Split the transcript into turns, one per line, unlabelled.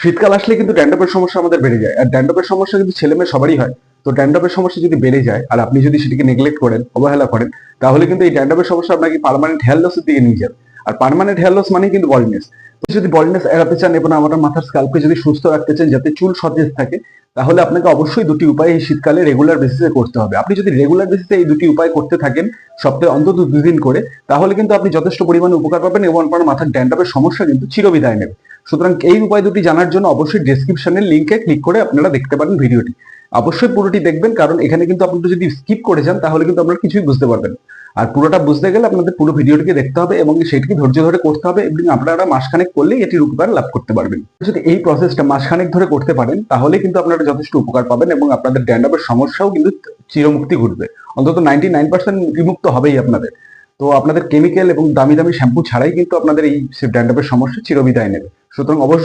শীতকাল আসলে কিন্তু ড্যান্ড্রফের সমস্যা আমাদের বেড়ে যায়। আর ড্যান্ড্রফের সমস্যা কিন্তু ছেলে মেয়ে সবারই হয়। তো ড্যান্ড্রফের সমস্যা যদি বেড়ে যায়, আর আপনি যদি সেটিকে নেগলেক্ট করেন, অবহেলা করেন, তাহলে কিন্তু এই ড্যান্ড্রফের সমস্যা আপনাকে পার্মানেন্ট হেয়ার লসের দিকে নিয়ে যাবে। আর পার্মানেন্ট হেয়ার লস মানে কিন্তু বডিনেস তো যদি বডিনেস এড়াতে চান এবং আমার মাথার স্কাল্পকে যদি সুস্থ রাখতে চান, যাতে চুল সতেজ থাকে, তাহলে আপনাকে অবশ্যই দুটি উপায় এই শীতকালে রেগুলার বেসিসে করতে হবে। আপনি যদি রেগুলার বেসিসে এই দুটি উপায় করতে থাকেন, সপ্তাহে অন্তত দুদিন করে, তাহলে কিন্তু আপনি যথেষ্ট পরিমাণে উপকার পাবেন এবং আপনার মাথার ড্যান্ড্রফের সমস্যা কিন্তু চিরবিদায় নেবে। সুতরাং এই উপায় দুটি জানার জন্য অবশ্যই ডেসক্রিপশনের লিঙ্কে ক্লিক করে আপনারা দেখতে পারেন ভিডিওটি অবশ্যই পুরোটি দেখবেন, কারণ এখানে কিন্তু আপনারা যদি স্কিপ করে যান, তাহলে কিন্তু আপনারা কিছুই বুঝতে পারবেন আর পুরোটা বুঝতে গেলে আপনাদের পুরো ভিডিওটিকে দেখতে হবে এবং সেটিকে ধৈর্য ধরে করতে হবে এবং আপনারা মাসখানেক করলেই এটির উপকার লাভ করতে পারবেন। যদি এই প্রসেসটা মাসখানেক ধরে করতে পারেন, তাহলে কিন্তু আপনারা যথেষ্ট উপকার পাবেন এবং আপনাদের ড্যান্ডাপের সমস্যাও কিন্তু চিরমুক্তি ঘটবে। অন্তত নাইনটি নাইন পার্সেন্ট বিমুক্ত হবেই আপনাদের। তো আপনাদের কেমিক্যাল এবং দামি দামি শ্যাম্পু ছাড়াই কিন্তু আপনাদের এই ড্যান্ডাপের সমস্যা চিরবিদায় নেবে। সুতরাং অবশ্যই